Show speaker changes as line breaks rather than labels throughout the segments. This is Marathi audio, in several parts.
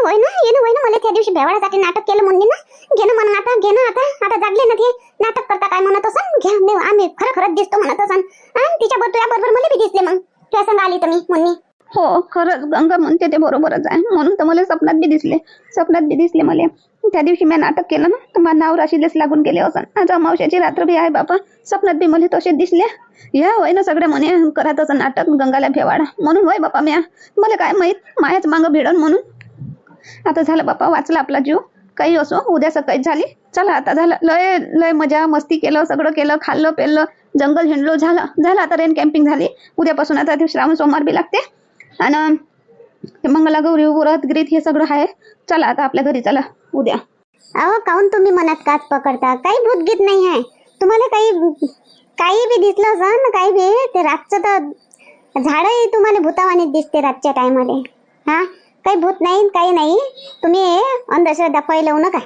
ना होय ना येणं होय ना मला त्या दिवशी भेवाळासाठी नाटक केलं म्हणले ना. घेणं म्हणून आता घेणं आता. आता जागले ना ते. नाटक करता काय म्हणत असन? घ्या मी आम्ही खरं खरंच दिसतो म्हणत असन. आणि तिच्या तुझ्या बरोबर मला बी दिसले मग. तुझ्या संग आली तर मी म्हणणी
हो खरंच गंगा म्हणते ते बरोबरच आहे. म्हणून तर मला स्वप्नात बी दिसले. स्वप्नात बी दिसले मला. त्या दिवशी मी नाटक केलं ना तर माझं नाव राशीलेच लागून गेले असं आज अमावश्याची रात्र बी आहे बापा. स्वप्नात बी मला तसे दिसले. या होय ना सगळ्या म्हणे करत असं नाटक गंगाला भेवाडा. म्हणून होय बापा म्या. मला काय माहीत? मायाच मागं भिडन म्हणून. आता झालं बापा वाचला आपला जीव. काही असो उद्या सकाळी झाली. चला आता झालं. लय लय मजा मस्ती केलं सगळं केलं खाल्लं पेलं जंगल हिंडलो झालं. झालं आता रेन कॅम्पिंग झाली. उद्यापासून आता ते श्रावण सोमवार बी लागते. आणि ते मंगलागौरी व्रत ग्रीत हे सगळं आहे. चला आता आपल्या घरी चला. उद्या.
अहो काहून तुम्ही मनात काच पकडता? काही भूतगीत नाही आहे. तुम्हाला काही काही बी दिसलं असं काही बी ते रातचं तर झाडही तुम्हाला भूतावानीत दिसते रातच्या टायमाले हा? काही भूत नाही काही नाही. तुम्ही अंधश्रद्धा फैलवू नका.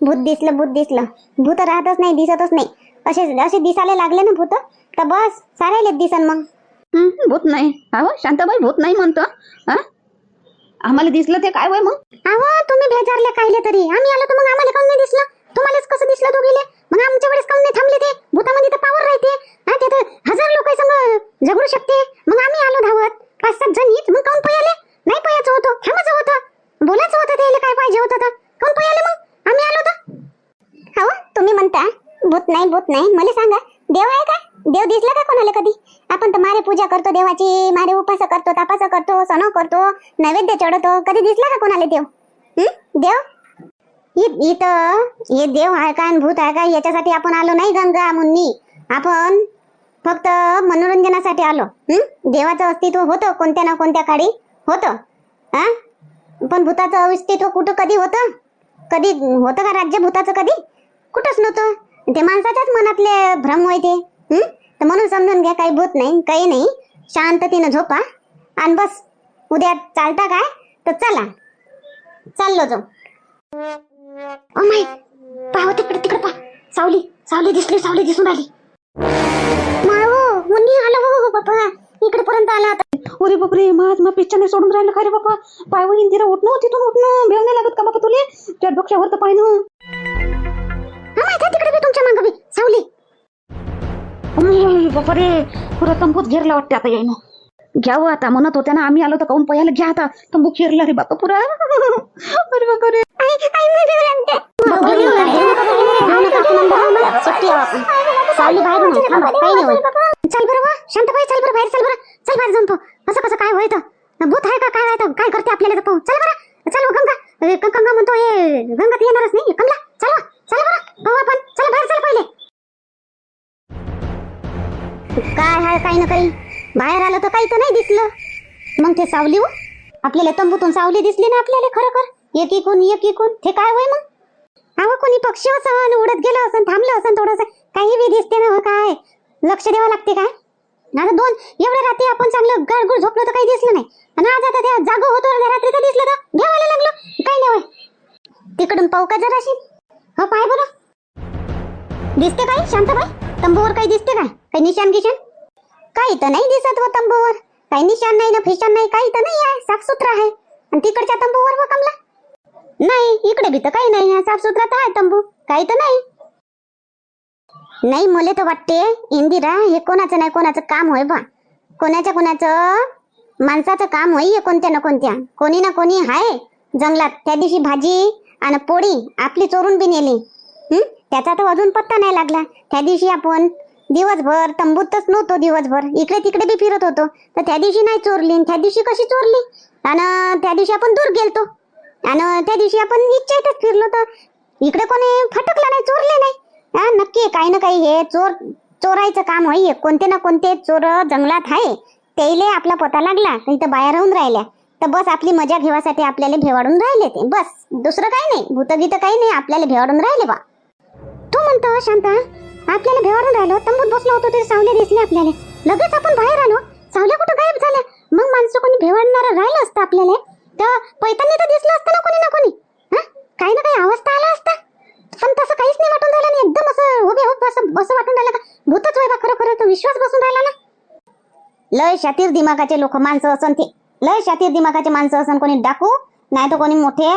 भूत दिसलं भूत दिसलं. भूत राहतच नाही दिसतच नाही. असे असे दिसायला लागले ना भूत? तर बस सारायलेच दिसन मग.
भूत नाही. अहो शांताबाई भूत नाही म्हणतो. हा? आम्हाला दिसलं ते काय वय मग?
अहो तुम्ही भेजारले कायले तरी. आम्ही आलो तर मग आम्हाला काऊन नाही दिसलं? तुम्हालाच कसं दिसलं तो गेले मग आमच्या वेळेस काऊन नाही थांबले ते? भूतामध्ये तर पावर राहते. हा ते तर हजार लोक संग झगडू शकते. मग आम्ही आलो धावत. पाच सात जण मग काऊन पयाले नाही पयाचं होतं. थांबाचं होतं. बोलायचं होतं त्याला काय पाहिजे होतं तर? काऊन पयाले मग? आम्ही आलो तर? हो तुम्ही म्हणता. भूत नाही भूत नाही. मला सांगा देव आहे का? देव दिसला का कोणाला कधी? आपण तर मारे पूजा करतो देवाची मारे उपास करतो तापास करतो सण करतो नैवेद्य चढवतो कधी दिसला का कोणाला देव? हम्म देव? इथं हे देव आहे का भूत आहे का? याच्यासाठी आपण आलो नाही गंगा मुन्नी. आपण फक्त मनोरंजनासाठी आलो. हम्म देवाचं अस्तित्व होतं कोणत्या ना कोणत्या काळी. होतं? हा पण भूताचं अस्तित्व कुठं कधी होतं? कधी होतं का राज्य भूताचं कधी? कुठंच नव्हतं. ते माणसाच्याच मनातले भ्रम होय ते. तर म्हणून समजून घ्या काही भूत नाही काही नाही. शांततेनं झोपा. आणि बस. उद्या चालता काय? तर चला. चाललो जाऊ. Oh my. पाहू तिकडे तिकडे पा. सावली सावली दिसली सावली दिसून आली. माळो मुन्नी आलो हो हो बापा इकडे पर्यंत आला आता
अरे बापरे माझ मग नाही सोडून राहिलं खरे बापा पाय व इंदिरा उठणं तिथून उठणं भेव नाही लागत का बापा तुले त्या डोक्यावर तर पाय ना
हा तिकडे बी तुमच्या मागं बी सावली
बापरे पुरा तंबूत घेरला वाटते आता यायनं घ्यावं आता म्हणत होत्या ना आम्ही आलो तर काऊन पयाला घ्या आता तंबू घेरला रे बापा पुरा अरे
मी रडते सुट्टी सावली बाहेर शांत थांबा चल बरं चल बाहेर चल बरं. चल बाहेर जाऊन पाहू. असं कसं काय होय तर भूत आहे का काय आहे तर काय करते आपल्याला पाहू? चल बरं. चल गंगा. गंगा म्हणतो हे गंगा येणारच नाही. कमला चल चल बरं. पाहू आपण. चल बाहेर चल पहिले. काय हाय काही ना काही. बाहेर आलं तर काही तर नाही दिसलं. मग ते सावली हो. आपल्याला तंबूतून सावली दिसली ना आपल्याला खरं खर एक एकून एक एकून ते काय होय मग? अहो कोणी पक्षी असं उडत गेलं असं थांबलं असं थोडस. काही बी दिसते ना हो काय? लक्ष द्यावं लागते काय? आता दोन एवढ्या रात्री आपण चांगलं गळगुळ झोपलो तर काही दिसलं नाही. आणि आज आता त्या जागो होतो रात्री तर दिसलं तर घ्यावायला लागलो. काय नाही तिकडून पाहू का जराशी हो पाय बरं. दिसते काय शांताबाई तंबूवर काही दिसते काय काही निशान गिशान काही तर नाही दिसत व तंबूवर. काही निशान नाही ना फिशान नाही काही तर नाही आहे. साफसुथरा आहे. आणि तिकडच्या तंबूवर व कमला? नाही इकडे बी तर काही नाही आहे. साफसुथरा तर आहे तंबू. काही तर नाही. नाही मला तर वाटते इंदिरा हे कोणाचं नाही कोणाचं काम होय बा. कोणाच्या कोणाचं? माणसाचं काम होई हे कोणत्या ना कोणत्या. कोणी ना कोणी हाय जंगलात. त्या दिवशी भाजी आणि पोळी आपली चोरून बी नेली. हम्म त्याचा तर अजून पत्ता नाही लागला. त्या दिवशी आपण दिवसभर तंबूतच नव्हतो दिवसभर. इकडे तिकडे बी फिरत होतो. तर त्या दिवशी नाही चोरली. आणि त्या दिवशी कशी चोरली? आणि त्या दिवशी आपण दूर गेलतो. आणि त्या दिवशी आपण इच्छा फिरलो तर. इकडे कोणी फटकलं नाही चोरले नाही. हा नक्की काही ना काही हे चोर चोरायचं काम होई कोणते ना कोणते चोर जंगलात आहे त्याईले आपला पता लागला तर इथं बाहेर राहून राहिल्या. तर बस आपली मजा घेवासाठी आपल्याला भेवाडून राहिले ते. बस. दुसरं काही नाही. भूतगीत काही नाही. आपल्याला भेवाडून राहिले बा. तू म्हणतो शांता आपल्याला भेवाडून राहिलो. तंबूत बसलो होतो ते सावले दिसले आपल्याला. लगेच आपण बाहेर आलो. सावल्या कुठं गायब झाल्या? मग माणसं कोणी भेवाडणार राहिलं असतं आपल्याला? तर पैतानी तर दिसलं असतं ना कोणी ना कोणी? हा? काही ना काही अवस्था आला असता. पण तसं काहीच नाही वाटून राहिलं आणि एकदम असं उभे होत असं असं वाटून राहिलं का? भूतच होय बा खरं खरं तो विश्वास बसून राहिला ना. लय शातीर दिमागाचे लोक माणसं असन ते. लय शातीर दिमागाचे माणसं असन कोणी डाकू नाही तर कोणी मोठे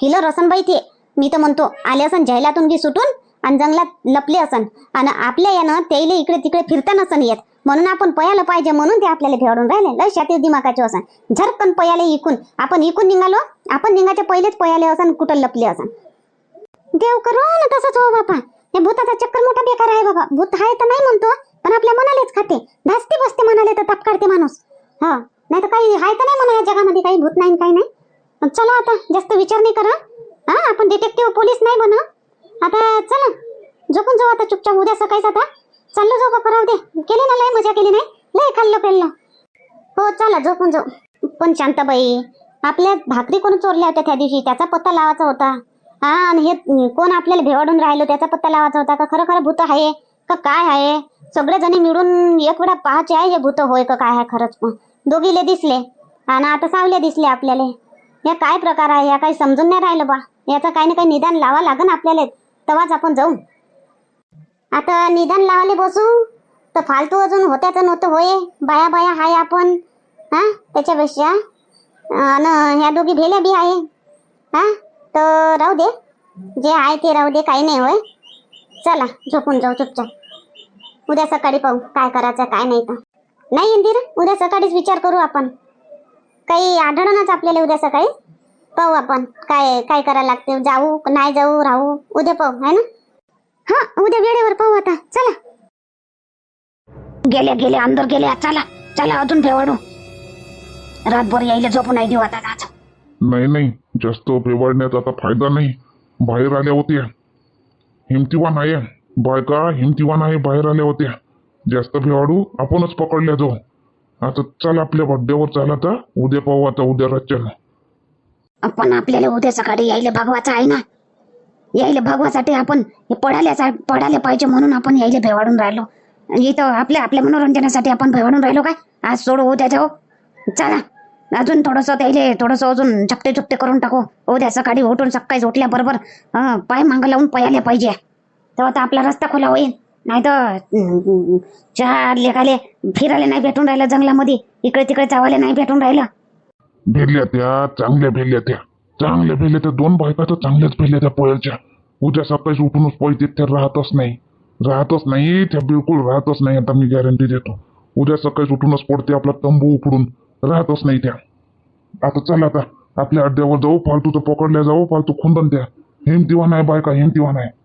किलर असन बाई ते. मी तर म्हणतो आले असन जैलातून की सुटून आणि जंगलात लपले असन. आणि आपल्या यानं त्याला इकडे तिकडे फिरता नसन येत. म्हणून आपण पयाला पाहिजे म्हणून ते आपल्याला भेडून राहिले. लय शातीर दिमागाचे असन. झरकन पयाले इकून. आपण इकून निघालो आपण निघायच्या पहिलेच पयाले असन कुठं लपले असन. देव करू ना तसंच हो बापा. हे भूताचा चक्कर मोठा बेकार आहे बाबा. भूत आहे तर नाही म्हणतो पण आपल्या मनालेच खाते. धास्ती बसते म्हणाले तर ताप काढते माणूस. हो, हा नाही तर काही आहे तर नाही म्हणा या जगामध्ये काही भूत नाही काही नाही. चला आता जास्त विचार नाही करा हा आपण डिटेक्टिव्ह पोलीस नाही म्हणा आता चला झोपून जाऊ आता चुपचाप. उद्या सकाळीच आता. चाललो जाऊ बापा राहू दे केली ना लय मजा केली नाही? लय खाल्लं पेललं. हो चला झोपून जाऊ. पण शांताबाई आपल्या भाकरी कोण चोरल्या होत्या त्या दिवशी? त्याचा पत्ता लावायचा होता. हा आणि हे कोण आपल्याला भेवाडून राहिलो त्याचा पत्ता लावायचा होता का? खरं खरं भूत आहे का काय आहे? सगळे जणी मिळून एक वेळा पाहायचे आहे हे भूत होय का काय आहे खरंच. पण दोघीले दिसले आणि आता सावले दिसले आपल्याला. या काय प्रकार आहे? या काही समजून नाही राहिलं बा. याचं काही ना काही निदान लावा लागन आपल्याला. तेव्हाच आपण जाऊ. आता निदान लावाले बसू? तर फालतू अजून होत्याच नव्हतं होय. बाया बाया हाय आपण. हा त्याच्यापेक्षा. आणि ह्या दोघी भेल्या बी आहे. हा? तर राहू दे. जे आहे ते राहू दे काही नाही होय. चला झोपून जाऊ चुपचाप. उद्या सकाळी पाहू काय करायचं काय नाही तर. नाही इंदिर उद्या सकाळीच विचार करू आपण. काही आढळणच आपल्याला उद्या सकाळी? पाहू आपण काय काय करायला लागते. जाऊ नाही जाऊ राहू. उद्या पाहू है ना? हा उद्या वेळेवर पाहू आता. चला.
गेल्या गेल्या अंदर गेल्या. चला चला अजून फेवडू. रातभर यायला झोपून नाही देऊ आता आज
नाही नाही. जास्त बेवाडण्याचा आता फायदा नाही. बाहेर आल्या होत्या. हिमतीवान आहे. बायका हिमतीवान आहे बाहेर आल्या होत्या. जास्त भेवाडू आपणच पकडल्या जाऊ. आता चल आपल्या बड्डेवर चाल आता. उद्या पाहू आता उद्या रचना
पण आपल्याला उद्या सकाळी यायला भागवायचं आहे ना? यायला भागवासाठी आपण हे पडायला पडायला पाहिजे म्हणून आपण यायला भेवाडून राहिलो. इथं आपल्या आपल्या मनोरंजनासाठी आपण भेवाडून राहिलो काय? आज सोडू उद्या जाऊ. चला. अजून थोडस त्याले थोडस अजून झपते चुपटे करून टाकू. उद्या सकाळी उठून सकाळी उठल्याबरोबर हं, पाय मांग लावून पयाले पाहिजे. तेव्हा तर आपला रस्ता खुला होईल. नाही तर चहा लेखाले फिरायला नाही भेटून राहिलं जंगलामध्ये. इकडे तिकडे चावायला नाही भेटून राहिलं.
भेटल्या त्या चांगल्या भेटल्या त्या. चांगल्या भेटल्या त्या दोन बायका तर चांगल्याच भेटल्या त्या पोयाच्या उद्या सकाळी उठूनच पोय त्या राहतच नाही. राहतच नाही त्या बिलकुल राहतच नाही आता मी गॅरंटी देतो. उद्या सकाळी उठूनच पडते आपला तंबू उकडून. राहतच नाही त्या आता चल आता. आपल्या अड्ड्यावर जाऊ फालतू तर पकडल्या जाऊ फालतू खुंदन त्या. हिमतीवान आहे बायका हिमतीवान आहे.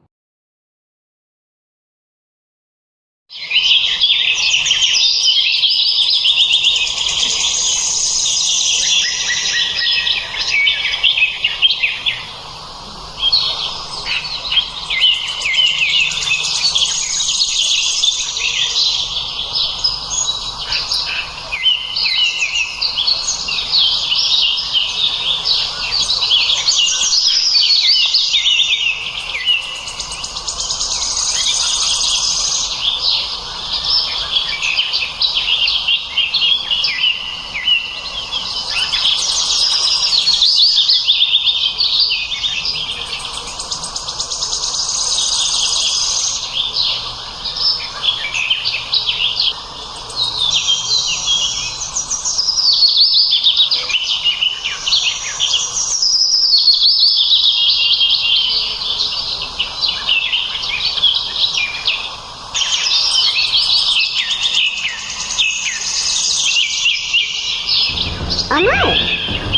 अमाय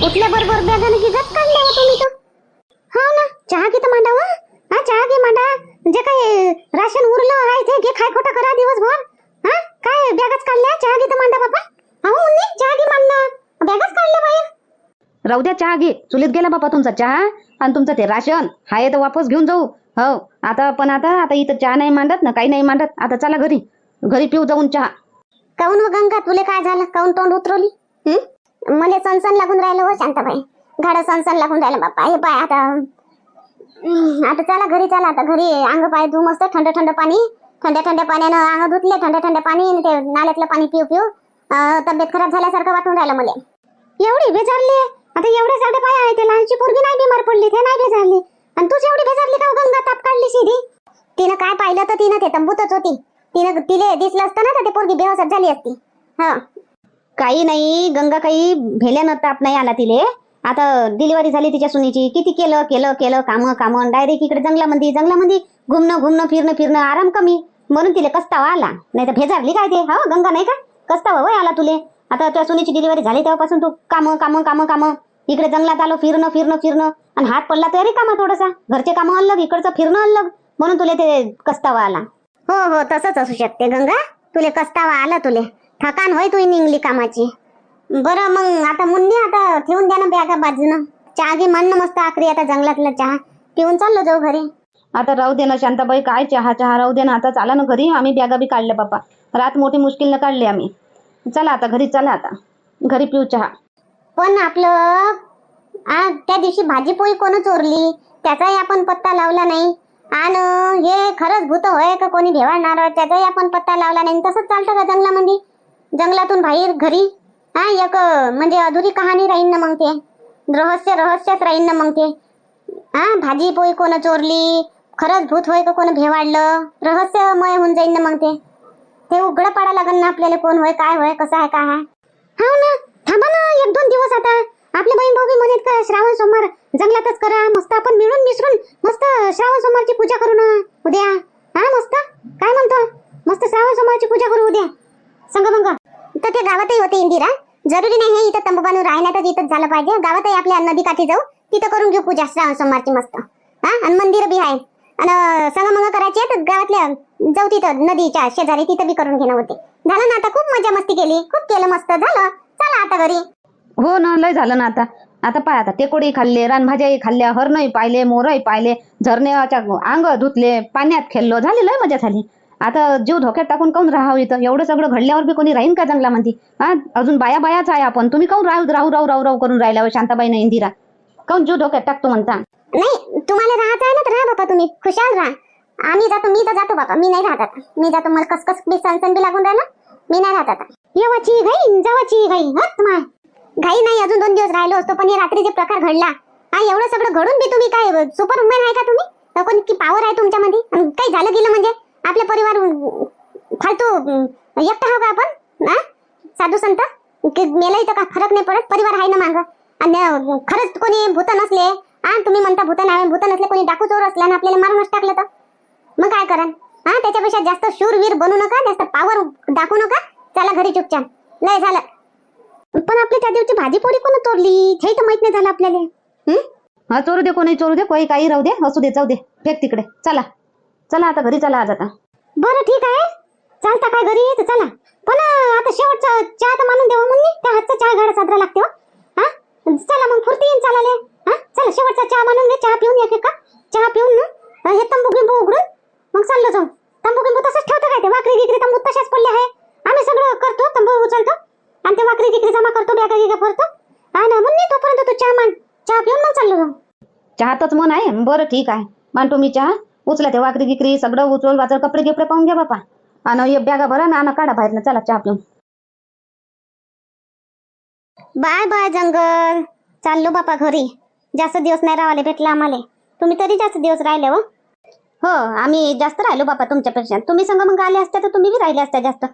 उठल्याबरोबर बॅगाने की गप काढल्या हो तुम्ही तर. हा ना चहा घे तर मांडा वा हा चहा घे मांडा. जे काही राशन उरलं आहे ते घे खाय खोटं करा दिवसभर. हा काय बॅगाच काढल्या? चहा घे तर मांडा बाबा. अहो मुन्नी चहा घे मांडला बॅगाच काढल्या बाहेर.
राहू द्या चहा घे. चुलीत गेला बापा तुमचा चहा आणि तुमचं ते राशन. हाय तर वापस घेऊन जाऊ. हो आता पण आता आता इथं चहा नाही मांडत ना काही नाही मांडत. आता चला घरी. घरी पिऊ जाऊन चहा.
काऊन व गंगा तुले काय झालं? काऊन तोंड उतरवली? हं? मले सनसन लागून राहिलं हो शांताबाई. घाडं सनसन लागून राहिलं बाप्पा. हे पाय आता. आता चला घरी चला आता घरी. अंग पाय धू मस्त थंड थंड पाणी. थंड थंड पाण्यानं अंग धुतले थंड थंड पाणी आणि ते नाल्यातलं पाणी पिऊ पिऊ. तब्येत खराब झाल्यासारखं वाटून राहिलं मला. एवढी बेजारली. आता एवढे साडे पाय आहे ते लहानची पोरगी नाही बिमार पडली ते नाही बेजारली. आणि तुझी एवढी बेजारली का गंगा ताप काढली सीधी? तिनं काय पाहिलं तर तिनं ते तंबूतच होती. तिनं तिले दिसलं असतं ना तर ते पोरगी बेहोसत झाली असती. हा.
काही नाही गंगा काही भेल्यानं ताप नाही आला तिले.
आता डिलिव्हरी झाली तिच्या सुनीची. किती केलं केलं केलं कामं कामं. डायरेक्ट इकडे जंगलामध्ये जंगलामध्ये घुमणं घुमणं फिरणं फिरणं. आराम कमी. म्हणून तिला कस्तावा आला. नाही तर भेजारली काय ते? हा गंगा नाही का? कस्तावा वय आला तुले. आता त्या सुनीची डिलिव्हरी झाली तेव्हापासून तू. कामं कामं कामं कामं. इकडे जंगलात आलो फिरणं फिरणं फिरणं. आणि हात पडला तरी कामा थोडासा. घरचे कामं अलग इकडचं फिरणं अलग. म्हणून तुले ते कस्तावा आला. हो हो तसंच असू शकते गंगा. तुले कस्तावा आला तुले. थकान होय तुही निघली कामाची. बरं मग आता मुन्नी आता ठेवून द्या ना बॅगा बाजूनं. चहा घे म्हण ना मस्त आखरी आता जंगलातला चहा. पिऊन चाललो जाऊ घरी.
आता राहू दे ना शांताबाई काय चहा चहा राहू दे ना. आता चाला ना घरी. आम्ही बॅगा बी काढल्या बापा रात मोठी मुश्किलनं काढली आम्ही. चला आता घरी चला आता. घरी पिऊ चहा.
पण आपलं आ त्या दिवशी भाजी पोळी कोण चोरली त्याचाही आपण पत्ता लावला नाही. आणि हे खरंच भूत होय का कोणी भेवाळणार त्याचाही आपण पत्ता लावला नाही? तसंच चालतं का जंगलामध्ये? जंगलातून बाहेर घरी. हा एक म्हणजे अधुरी कहाणी राहीन ना मग ते. रहस्य रहस्यच राहीन ना मग ते. हा भाजी पोळी कोण चोरली? खरंच भूत होय का कोण भेवाडलं? रहस्यमय होऊन जाईन ना मग ते. ते उघडं पाडा लागेल ना आपल्याला कोण होय काय होय कसं आहे काय आहे. हा ना थांबा ना एक दोन दिवस आता. आपले बहीण भाऊ म्हणत का श्रावण सोमवार जंगलातच करा. मस्त आपण मिळून मिसळून मस्त श्रावण सोमवारची पूजा करू ना उद्या. हा मस्त. काय म्हणतो? मस्त श्रावण सोमवारची पूजा करू उद्या. संग मग तर ते गावातही होते इंदिरा. जरुरी नाही हे इथं तंबू बांधून राहण्यातच इथंच झालं पाहिजे. गावातही आपल्या नदी काठी जाऊ तिथं करून घेऊ पूजा श्रावण सोमवारची मस्त. हा? आणि मंदिर बी आहे. आणि संगमंग करायची आहे तर गावातल्या जाऊ तिथं नदीच्या शेजारी तिथं बी करून घेणं होते. झालं ना आता? खूप मजा मस्ती केली. खूप केलं मस्त. झालं. चला आता घरी.
हो ना लय झालं ना आता. आता पाय आता टेकोडी खाल्ले रानभाज्याही खाल्ल्या हरणही पाहिले मोरही पाहिले झरण्याच्या अंग धुतले पाण्यात खेळलो. झाली लय मजा झाली. आता जीव धोक्यात टाकून काऊन राहावं इथं? एवढं सगळं घडल्यावर बी कोणी राहीन का जंगलामध्ये हा? अजून बाया बायाच आहे आपण. तुम्ही काऊन राहू राहू राहू राहू राहू करून राहिल्यावर हो शांताबाईनं इंदिरा? काऊन जीव धोक्यात टाकतो म्हणता?
नाही तुम्हाला राहत आहे ना तर राहा बापा तुम्ही. खुशाल राहा. आम्ही जातो मी तर जातो बापा. मी नाही राहत आता. मी जातो मला कसकस बी सणसण बी लागून राहिलं मी नाही राहत आता. येवाची घाई जावाची घाई हत माय घाई नाही अजून दोन दिवस राहिलो असतो पण हे रात्री जे प्रकार घडला. हा एवढं सगळं घडून बी तुम्ही काय सुपर आहे का तुम्ही? अ, कोणती पावर आहे तुमच्यामध्ये? काही झालं गेलं म्हणजे? आपले परिवार फालतू एकटा हा का आपण? हा साधू संत? की मेलाही तर का फरक नाही पडत? परिवार आहे ना माग. आणि खरंच कोणी भूत नसले हा तुम्ही म्हणता भूत नाही भूत नसले कोणी डाकू चोर असला ना आपल्याला मारूनच टाकलं तर? मग काय करण? हा त्याच्यापेक्षा जास्त शूरवीर बनू नका जास्त पावर दाखवू नका. चला घरी चुपचाप. लय झालं. पण आपली त्या दिवशी भाजी पोळी कोण तोडली? हे तर माहीत नाही झालं आपल्याला. हा
चोरू दे कोणी चोरू दे. कोणी काही राहू दे. असू दे जाऊ दे. फेक तिकडे. चला. चला आता घरी चला आज आता.
बरं ठीक आहे. चालता काय घरी? तर चला. पण आता शेवटचा चहा तर मानून देवा मुन्नी त्या हातचा चहा गाडा साजरा लागते हो. हा? चला मग फुर्ती येईन चालाले. हा? चला शेवटचा चहा मानून घे. चहा पिऊन एक कप. चहा पिऊन ना हे तंबू गिंबू उघडून मग चाललो जाऊ. तंबू गिंबू तसंच ठेवतो काय ते? वाकरी गिकरी तंबू तशाच पडले आहे. आम्ही सगळं करतो तंबू उचलतो. आणि ते वाकरी गिकरी जमा करतो बॅगा गिगा भरतो हा ना मुन्नी तोपर्यंत तू चहा मान. चहा पिऊन मग चाललो जाऊ.
चहातच मन आहे. बरं ठीक आहे. मानतो मी चहा. उचला ते वाकरी गिकरी सगळं उचल वाचल कपडे गिपडे पाहून घ्या बापा. आणि हे बॅगा भरा ना आणि काढा बाहेर चला चहा पिऊन.
बाय बाय जंगल. चाललो बापा घरी. जास्त दिवस नाही राहिले भेटला आम्हाला. तुम्ही तरी जास्त दिवस राहिले हो. हो आम्ही जास्त राहिलो बापा तुमच्यापेक्षा. तुम्ही संग मग आले असते तर तुम्ही बी राहिले असते जास्त.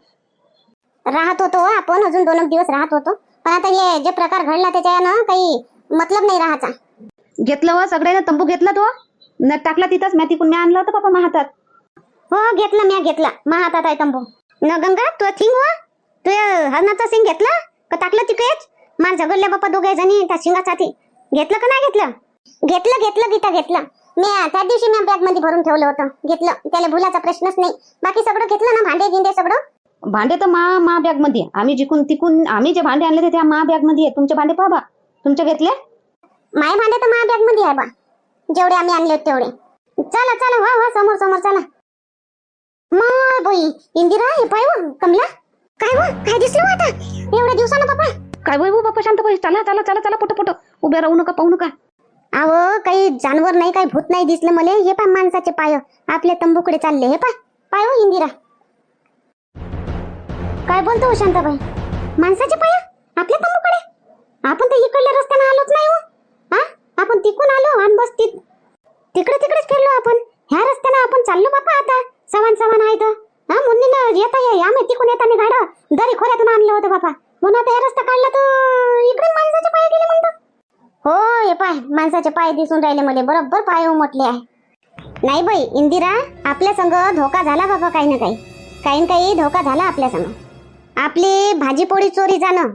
राहत होतो हो आपण अजून दोन एक दिवस राहत होतो. पण आता हे जे प्रकार घडला त्याच्यानं काही मतलब नाही राहायचा.
घेतलं व सगळ्यांना तंबू घेतला तो? न टाकला तिथंच मी तिकून मी आणलं होतं बापा माझ्या हातात
हो घेतलं मी घेतला. मा हातात आहे तंबू. न गंगा तू थिंग हो तू हरणाचा सिंग घेतला? का टाकलं तिकडेच? मार झगडल्या बापा दोघे जणी त्या शिंगासाठी घेतलं का नाही घेतलं? घेतलं घेतलं गीता घेतलं. मी त्या दिवशी मी बॅगमध्ये भरून ठेवलं होतं. घेतलं. त्याला भुलाचा प्रश्नच नाही. बाकी सगळं घेतलं ना भांडे गिंडे सगळं?
भांडे तर मा मा बॅगमध्ये आहे. आम्ही जिकून तिकून आम्ही जे भांडे आणले ते त्या मा बॅगमध्ये आहे तुमचे भांडे पहा बा. तुमचे घेतले?
माय भांडे तर माझ्या बॅगमध्ये आहे बा. जेवढे आम्ही आणले होते तेवढे. चला चला वा वा समोर समोर चला. माय बाई इंदिरा हे पाय व, कमला. काय व काय दिसलं आता? एवढ्या दिवसानं बाबा
काय वैभव बापा शांत बाई चला चला चला चला पटो पटो. उभे राहू नका पाहू नका.
अव काही जानवर नाही काही भूत नाही दिसलं मला. हे पाय माणसाचे पाय. आपल्या तंबूकडे चालले. हे पाय पाय हो इंदिरा. काय बोलतो हो शांताबाई? माणसाचे पाय? आपल्या तंबूकडे? आपण तर इकडल्या रस्त्याने आलोच नाही हो हा. आपण तिकून आलो आणि बस ति तिकडे तिकडेच फिरलो आपण. ह्या रस्त्याने आपण चाललो बापा आता. सवान सवान आहे तर हा मुन्नीनं येता ये आम्ही तिकून येताना गाडं. दरी खोऱ्यातून आणलं होतं बापा. म्हणून आता हे रस्ता काढला तर इकडे माणसाचे पाय गेले म्हणतो. हो हे पाय माणसाचे पाय दिसून राहिले मला. बरोबर पाय उमटले आहे. नाही बाई इंदिरा आपल्या संग धोका झाला बाबा काही ना काही. काही ना काही धोका झाला आपल्या संग. आपली भाजीपोळी चोरी जाणं.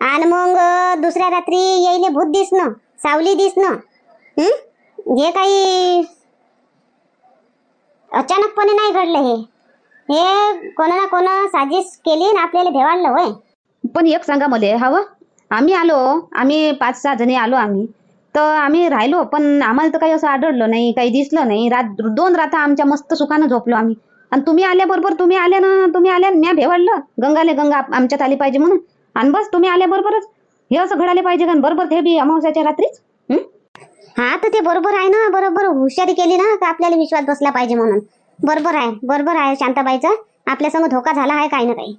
आणि मग दुसऱ्या रात्री येईले भूत दिसणं. सावली दिसणं हं? हे काही अचानकपणे नाही घडलं हे. हे कोणा ना कोणा साजिश केली ना आपल्याला भेवाडलं होय.
पण एक सांगा मला हवं आम्ही आलो आम्ही पाच सहा जणी आलो आम्ही. तर आम्ही राहिलो पण आम्हाला तर काही असं आढळलं नाही काही दिसलं नाही. रात दोन राता आमच्या मस्त सुखानं झोपलो आम्ही. आणि तुम्ही आल्याबरोबर तुम्ही आल्या ना तुम्ही आल्या म्या भेवाडलं. गंगाले गंगा आमच्यात आली पाहिजे म्हणून. आणि बस तुम्ही आल्याबरोबरच हे असं घडायला पाहिजे का? बरोबर ते बी अमावस्याच्या रात्रीच? हा?
तर ते बरोबर आहे ना. बरोबर हुशारी केली ना का आपल्याला विश्वास बसला पाहिजे म्हणून. बरोबर आहे. बरोबर आहे शांताबाईचा. आपल्या संग धोका झाला आहे काही ना काही.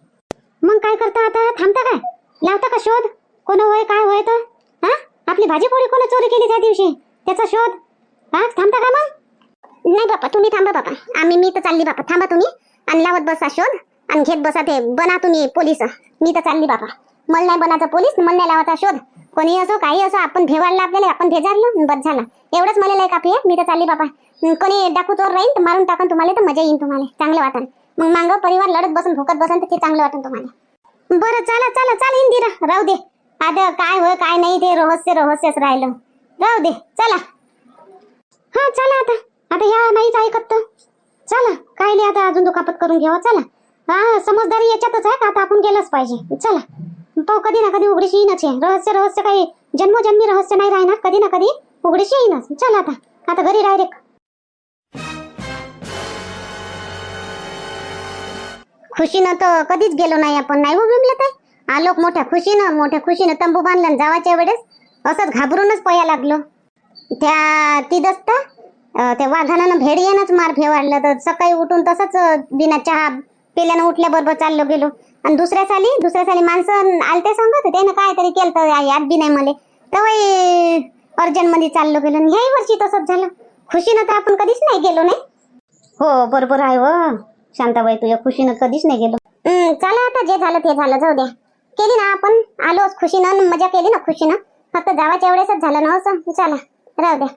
मग काय करता आता? थांबता काय? लावता का शोध? कोण होय काय होय तर? हा? आपली भाजीपोळी कोण चोरी केली त्या दिवशी? त्याचा शोध? हा? थांबता का मग? नाही बापा तुम्ही थांबा बापा. आम्ही मी तर चालली बापा. थांबा तुम्ही. आणि लावत बसा शोध. आणि घेत बसा ते बना तुम्ही पोलीस. मी तर चालली बापा. मला नाही बनायचा पोलीस मला नाही लावायचा शोध. कोणी असो काही असो आपण भेवाडला आपल्याला आपण भेजारलं बस झाला. एवढंच मला लय कापी आहे मी तर चालली बापा. कोणी डाकू चोर राहील तर मारून टाकन तुम्हाला तर मजा येईन तुम्हाला. चांगलं वाटन. मग मांग परिवार लढत बसून भोकत बसन तर ते चांगलं वाटन तुम्हाला. बरं चला चला चाल इंदिरा. राहू दे. आता काय होय काय नाही ते रहस्य रहस्यच राहिलं. राहू दे चला. हा चला आता. आता ह्या नाहीच ऐकत तर. चला कायले आता अजून दुखापत करून घ्यावा चला. हा समजदारी याच्यातच आहे का? आता आपण गेलंच पाहिजे. चला. तो कधी ना कधी उघडीशी येईनच आहे. रहस्य रहस्य काही जन्मजन्मी रहस्य नाही राहणार. कधी ना कधी उघडीशी येईनच चला आता. आता घरी डायरेक्ट खुशीनं तर कधीच गेलो नाही आपण. नाही हो आहे आलोक मोठ्या खुशीनं मोठ्या खुशीनं तंबू बांधला जावाच्या वेळेस असंच घाबरूनच पया लागलो. त्या ती दसता त्या वाघानं भेड येणंच मार फेवाडलं तर सकाळी उठून तसंच बिना चहा पिल्यानं उठल्याबरोबर चाललो गेलो. आणि दुसऱ्या साली दुसऱ्या साली माणसं आलते सांगत त्यानं काय तरी केलं तर याद बी नाही मला. तेव्हा अर्जंटमध्ये चाललो गेलो आणि ह्याही वर्षी तसंच झालं. खुशीनं तर आपण कधीच नाही गेलो नाही? हो बरोबर आहे व शांताबाई तुझ्या खुशीनं कधीच नाही गेलो. चला आता जे झालं ते झालं जाऊ द्या. केली ना आपण? आलोच खुशीनं मजा केली ना खुशीनं? फक्त जावाच्या एवढेच झालं ना असं? चला राहू द्या.